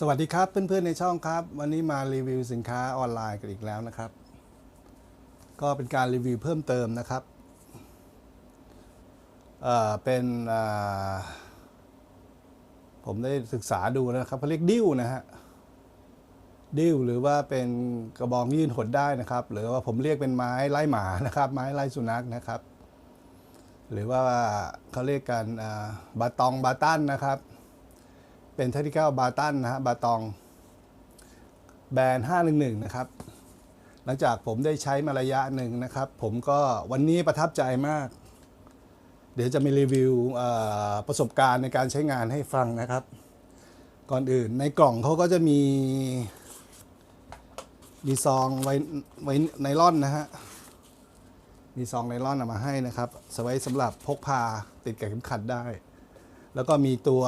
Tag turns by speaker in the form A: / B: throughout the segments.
A: สวัสดีครับเพื่อนๆในช่องครับ วันนี้มารีวิวสินค้าออนไลน์กันอีกแล้วนะครับ ก็เป็นการรีวิวเพิ่มเติมนะครับเอ่อเป็นผมได้ศึกษาดูนะครับเขาเรียกดิ้วนะฮะดิ้วหรือว่าเป็นกระบองยื่นหดได้นะครับ หรือว่าผมเรียกเป็นไม้ไล่หมานะครับ ไม้ไล่สุนัขนะครับ หรือว่าเขาเรียกกันอ่าบาตองบาตันนะครับ เป็นเทคนิคบาตันนะฮะบาตอง แบรนด์ 511 นะครับ หลังจากผมได้ใช้มาระยะหนึ่งนะครับ ผมก็วันนี้ประทับใจมาก เดี๋ยวจะมีรีวิวประสบการณ์ในการใช้งานให้ฟังนะครับ ก่อนอื่นในกล่องเขาก็จะมี มีซองไว้ไว้ไนล่อนนะฮะมีซองไนล่อนเอามาให้นะครับสไว้สำหรับพกพาติดกับเข็มขัดได้ แล้วก็มีตัว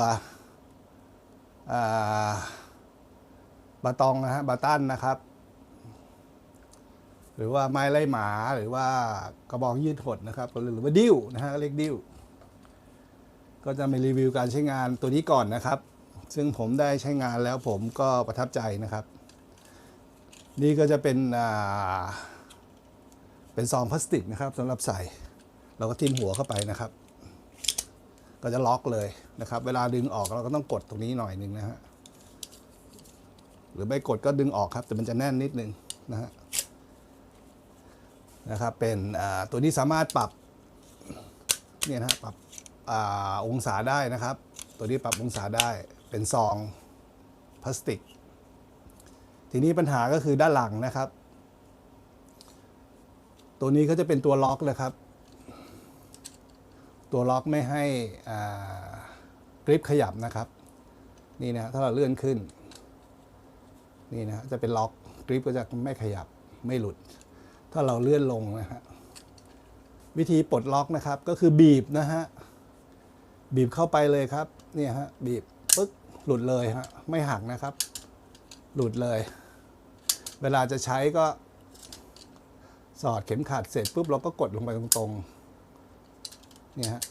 A: บาตองนะฮะบาตันนะครับ หรือว่าไม้ไล่หมาหรือว่ากระบองยืดหดนะครับ หรือว่าดิ้วนะฮะเรียกดิ้ว ก็จะมีรีวิวการใช้งานตัวนี้ก่อนนะครับ ซึ่งผมได้ใช้งานแล้วผมก็ประทับใจนะครับ นี่ก็จะเป็นเป็นซองพลาสติกนะครับสำหรับใส่ เราก็ทิ่มหัวเข้าไปนะครับ ก็จะล็อกเลยนะครับ เวลาดึงออกเราก็ต้องกดตรงนี้หน่อยหนึ่งนะฮะหรือไม่กดก็ดึงออกครับ แต่มันจะแน่นนิดนึงนะฮะนะครับเป็นตัวนี้สามารถปรับเนี่ยนะปรับอองศาได้นะครับ ตัวนี้ปรับองศาได้เป็นซองพลาสติก ทีนี้ปัญหาก็คือด้านหลังนะครับ ตัวนี้ก็จะเป็นตัวล็อกเลยครับ ตัวล็อกไม่ให้กริปขยับนะครับ นี่นะถ้าเราเลื่อนขึ้น นี่นะจะเป็นล็อกกริปก็จะไม่ขยับไม่หลุด ถ้าเราเลื่อนลงนะฮะวิธีปลดล็อกนะครับก็คือบีบนะฮะบีบเข้าไปเลยครับเนี่ยฮะบีบปึ๊กหลุดเลยฮะไม่หักนะครับ หลุดเลย เวลาจะใช้ก็สอดเข็มขัดเสร็จปุ๊บเราก็กดลงไปตรงๆ เนี่ยฮะ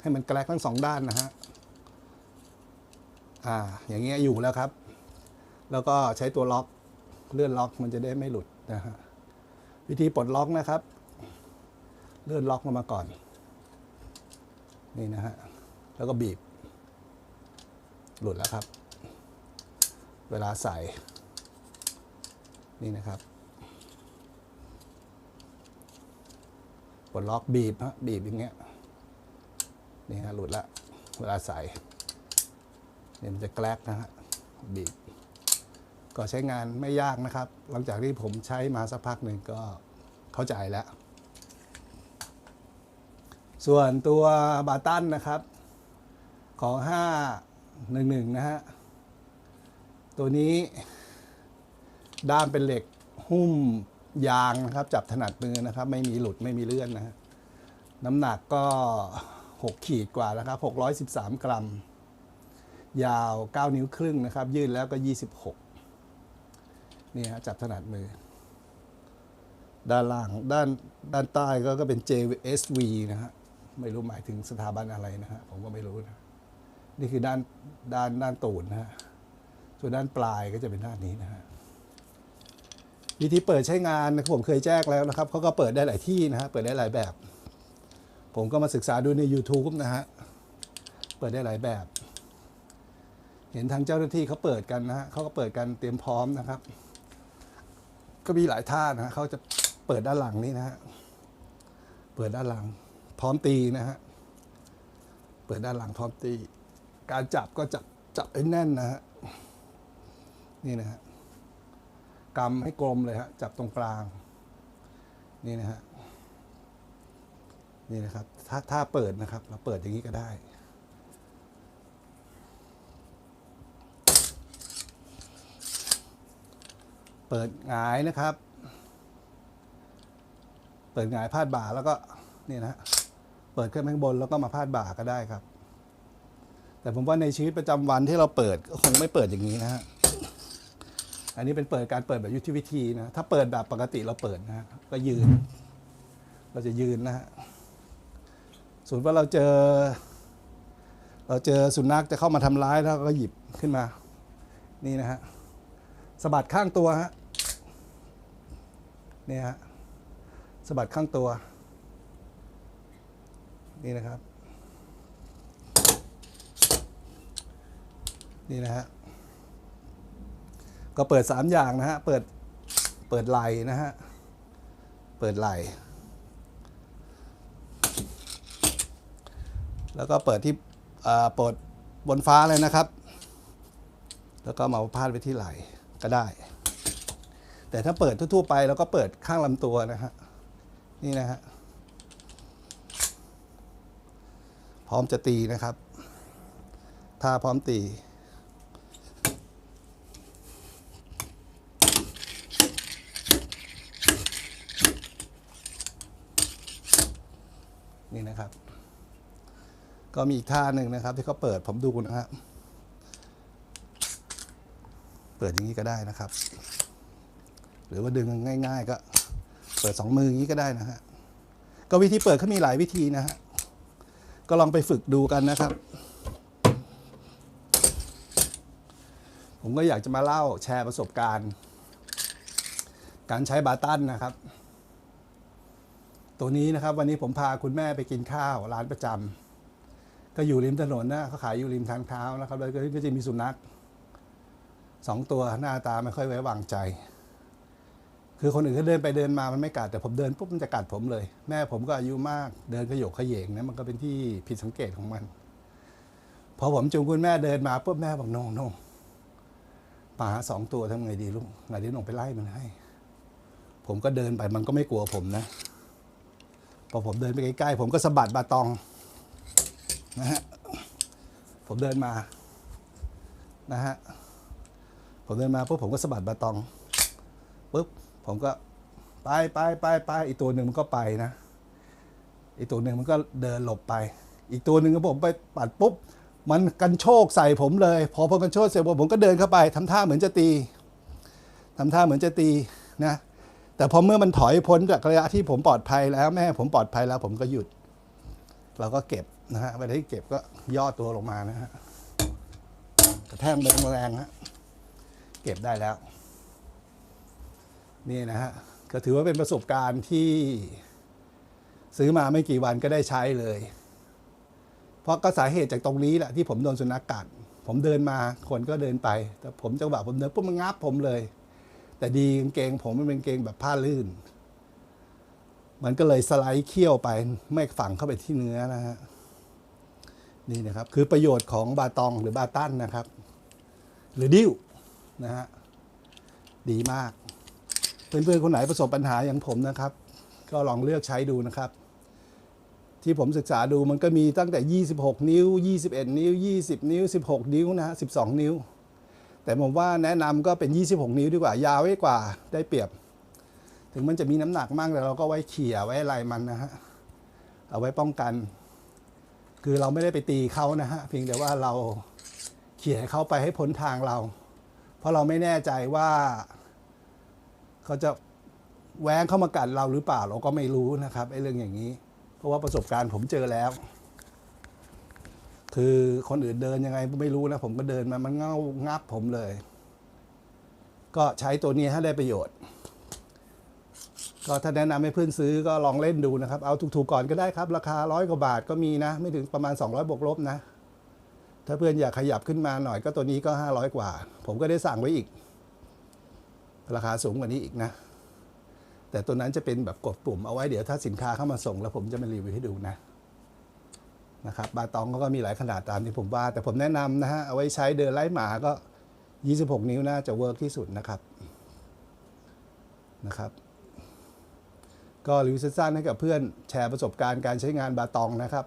A: ให้มันแกลกทั้งสองด้านนะฮะอ่าอย่างเงี้ยอยู่แล้วครับ แล้วก็ใช้ตัวล็อกเลื่อนล็อกมันจะได้ไม่หลุดนะฮะวิธีปลดล็อกนะครับ เลื่อนล็อกลงมาก่อน นี่นะฮะแล้วก็บีบ หลุดแล้วครับ เวลาใส่ นี่นะครับปลดล็อกบีบฮะบีบอย่างเงี้ย นี่ฮะหลุดละเวลาใส่เนี่ยมันจะแกลกนะฮะบีบก็ใช้งานไม่ยากนะครับ หลังจากที่ผมใช้มาสักพักหนึ่งก็เข้าใจแล้ว ส่วนตัวบาตันนะครับ ของ 511 นะฮะ ตัวนี้ด้ามเป็นเหล็กหุ้มยางนะครับ จับถนัดมือนะครับ ไม่มีหลุดไม่มีเลื่อนนะฮะน้ำหนักก็ 6 ขีดกว่าแล้วครับ 613 กรัม ยาว 9 นิ้วครึ่งนะครับ ยืดแล้วก็ 26 นี่ฮะจับถนัดมือ ด้านล่างด้านด้านใต้ก็ก็เป็น JSV นะฮะ ไม่รู้หมายถึงสถาบันอะไรนะฮะ ผมก็ไม่รู้นะ นี่คือด้านด้านด้านตูนนะฮะ ส่วนด้านปลายก็จะเป็นด้านนี้นะฮะวิธีเปิดใช้งานนะครับผมเคยแจ้งแล้วนะครับเขาก็เปิดได้หลายที่นะฮะเปิดได้หลายแบบ ผมก็มาศึกษาดูใน YouTube นะฮะ เปิดได้หลายแบบ เห็นทางเจ้าหน้าที่เขาเปิดกันนะฮะเขาก็เปิดกันเตรียมพร้อมนะครับ ก็มีหลายท่านะฮะเขาจะเปิดด้านหลังนี่นะฮะ เปิดด้านหลัง พร้อมตีนะฮะ เปิดด้านหลังพร้อมตี การจับก็จับจับให้แน่นนะฮะ นี่นะฮะกำให้กลมเลยฮะ จับตรงกลาง นี่นะฮะ นี่นะครับถ้าถ้าเปิดนะครับ เราเปิดอย่างนี้ก็ได้ เปิดหงายนะครับ เปิดหงายพาดบ่าแล้วก็นี่นะเปิดขึ้นข้างบนแล้วก็มาพาดบ่าก็ได้ครับ แต่ผมว่าในชีวิตประจำวันที่เราเปิดก็คงไม่เปิดอย่างนี้นะฮะอันนี้เป็นเปิดการเปิดแบบยุทธวิธีนะถ้าเปิดแบบปกติเราเปิดนะฮะก็ยืน เราจะยืนนะฮะ ส่วนว่าเราเจอ เราเจอสุนัขจะเข้ามาทำร้ายแล้วก็หยิบขึ้นมา นี่นะฮะสะบัดข้างตัวฮะนี่ฮะสะบัดข้างตัว นี่นะครับ นี่นะฮะก็เปิดสามอย่างนะฮะเปิดเปิดไหลนะฮะเปิดไหล แล้วก็เปิดที่เปิดบนฟ้าเลยนะครับ แล้วก็มาพาดไว้ที่ไหลก็ได้ แต่ถ้าเปิดทั่ว ๆ ไปเราก็เปิดข้างลำตัวนะฮะนี่นะฮะพร้อมจะตีนะครับถ้าพร้อมตีนี่นะครับ ก็มีอีกท่าหนึ่งนะครับ ที่เขาเปิดผมดูนะครับเปิดอย่างนี้ก็ได้นะครับ หรือว่าดึงง่าย ๆ ก็เปิดสองมืออย่างนี้ก็ได้นะฮะก็วิธีเปิดเขามีหลายวิธีนะฮะก็ลองไปฝึกดูกันนะครับ ผมก็อยากจะมาเล่าแชร์ประสบการณ์ การใช้บาตันนะครับ ตัวนี้นะครับวันนี้ผมพาคุณแม่ไปกินข้าวร้านประจำ ก็อยู่ริมถนนนะเขาขายอยู่ริมทางเท้านะครับ แล้วก็จะมีสุนัขสองตัวหน้าตาไม่ค่อยไว้วางใจ คือคนอื่นเขาเดินไปเดินมามันไม่กัดแต่ผมเดินปุ๊บมันจะกัดผมเลย แม่ผมก็อายุมากเดินขยกขยเยงนะมันก็เป็นที่ผิดสังเกตของมันพอผมจูงคุณแม่เดินมาปุ๊บแม่บอกโนโนปลาสองตัวทำไงดีลูกไงดีหนงไปไล่มันให้ ผมก็เดินไปมันก็ไม่กลัวผมนะพอผมเดินไปใกล้ๆผมก็สะบัดบาตอง นะฮะผมเดินมานะฮะผมเดินมาปุ๊บผมก็สะบัดบาตองปุ๊บผมก็ไปไปไปไปอีกตัวหนึ่งมันก็ไปนะอีกตัวหนึ่งมันก็เดินหลบไป อีกตัวหนึ่งก็ผมไปปัดปุ๊บมันกันโชคใส่ผมเลย พอพอกันโชคใส่ผมผมก็เดินเข้าไปทำท่าเหมือนจะตีทำท่าเหมือนจะตีนะแต่พอเมื่อมันถอยพ้นจากระยะที่ผมปลอดภัยแล้วแม่ผมปลอดภัยแล้วผมก็หยุด เราก็เก็บ นะฮะเวลาที่เก็บก็ย่อตัวลงมานะฮะกระแทกแรงๆฮะเก็บได้แล้ว นี่นะฮะก็ถือว่าเป็นประสบการณ์ที่ซื้อมาไม่กี่วันก็ได้ใช้เลย เพราะก็สาเหตุจากตรงนี้แหละที่ผมโดนสุนัขกัด ผมเดินมาคนก็เดินไป แต่ผมจังหวะผมเดินปุ๊บมันงับผมเลย แต่ดีกางเกงผมมันเป็นกางเกงแบบผ้าลื่น มันก็เลยสไลด์เขี้ยวไปไม่ฝังเข้าไปที่เนื้อนะฮะ นี่นะครับ คือประโยชน์ของบาตองหรือบาตันนะครับ หรือดิ้วนะฮะดีมาก เพื่อนๆคนไหนประสบปัญหาอย่างผมนะครับ ก็ลองเลือกใช้ดูนะครับ ที่ผมศึกษาดูมันก็มีตั้งแต่ 26 นิ้ว 21 นิ้ว 20 นิ้ว 16 นิ้วนะฮะ12 นิ้ว แต่ผมว่าแนะนำก็เป็น 26 นิ้วดีกว่ายาวไว้กว่าได้เปรียบ ถึงมันจะมีน้ำหนักมากแต่เราก็ไว้เขี่ยไว้อะไรมันนะฮะเอาไว้ป้องกัน คือเราไม่ได้ไปตีเขานะฮะเพียงแต่ว่าเราเขี่ยเขาไปให้พ้นทางเรา เพราะเราไม่แน่ใจว่าเขาจะแหวงเข้ามากัดเราหรือเปล่าเราก็ไม่รู้นะครับไอ้เรื่องอย่างนี้ เพราะว่าประสบการณ์ผมเจอแล้ว คือคนอื่นเดินยังไงไม่รู้นะผมก็เดินมามันเงางับผมเลย ก็ใช้ตัวนี้ให้ได้ประโยชน์ ก็ถ้าแนะนำให้เพื่อนซื้อก็ลองเล่นดูนะครับ เอาถูกๆก่อนก็ได้ครับ ราคาร้อยกว่าบาทก็มีนะ ไม่ถึงประมาณ 200บวกลบนะ ถ้าเพื่อนอยากขยับขึ้นมาหน่อยก็ตัวนี้ก็ 500 กว่า ผมก็ได้สั่งไว้อีก ราคาสูงกว่านี้อีกนะ แต่ตัวนั้นจะเป็นแบบกดปุ่มเอาไว้เดี๋ยวถ้าสินค้าเข้ามาส่ง แล้วผมจะมารีวิวให้ดูนะนะครับบาตองเขาก็มีหลายขนาดตามที่ผมว่า แต่ผมแนะนำนะฮะเอาไว้ใช้เดินไล่หมาก็ 26 นิ้วน่าจะเวิร์กที่สุดนะครับนะครับ ก็รีวิวสั้นๆให้กับเพื่อนแชร์ประสบการณ์การใช้งานบาตองนะครับ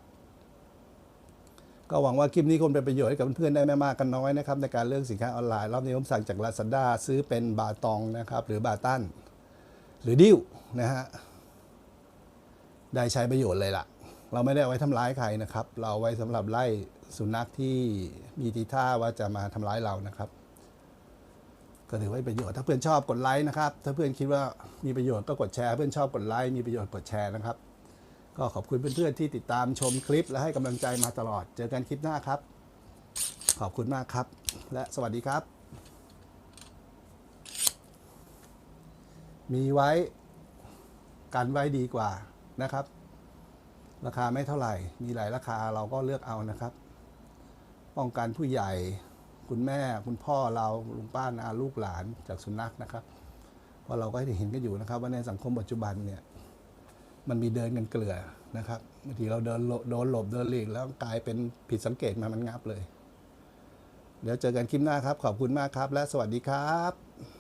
A: ก็หวังว่าคลิปนี้คงเป็นประโยชน์ให้กับเพื่อนๆได้ไม่มากกันน้อยนะครับในการเลือกสินค้าออนไลน์รอบนี้ผมสั่งจาก Lazada ซื้อเป็นบาตองนะครับหรือบาตันหรือดิ้วนะฮะได้ใช้ประโยชน์เลยล่ะ เราไม่ได้เอาไว้ทำร้ายใครนะครับ เราเอาไว้สำหรับไล่สุนัขที่มีทีท่าว่าจะมาทำร้ายเรานะครับ ก็ถือว่าประโยชน์ถ้าเพื่อนชอบกดไลค์นะครับ ถ้าเพื่อนคิดว่ามีประโยชน์ก็กดแชร์เพื่อนชอบกดไลค์มีประโยชน์กดแชร์นะครับ ก็ขอบคุณเพื่อนๆที่ติดตามชมคลิป และให้กำลังใจมาตลอด เจอกันคลิปหน้าครับ ขอบคุณมากครับ และสวัสดีครับ มีไว้กันไว้ดีกว่านะครับ ราคาไม่เท่าไหร่ มีหลายราคาเราก็เลือกเอานะครับ ป้องกันผู้ใหญ่ คุณแม่คุณพ่อเราลุงป้านาลูกหลานจากสุนัขนะครับเพราะเราก็เห็นกันอยู่นะครับ ว่าในสังคมปัจจุบันเนี่ยมันมีเดินกันเกลือนะครับบางทีเราเดินหลบโดนหลบเดินหลีกแล้วกลายเป็นผิดสังเกตมามันงับเลย เดี๋ยวเจอกันคลิปหน้าครับ ขอบคุณมากครับ และสวัสดีครับ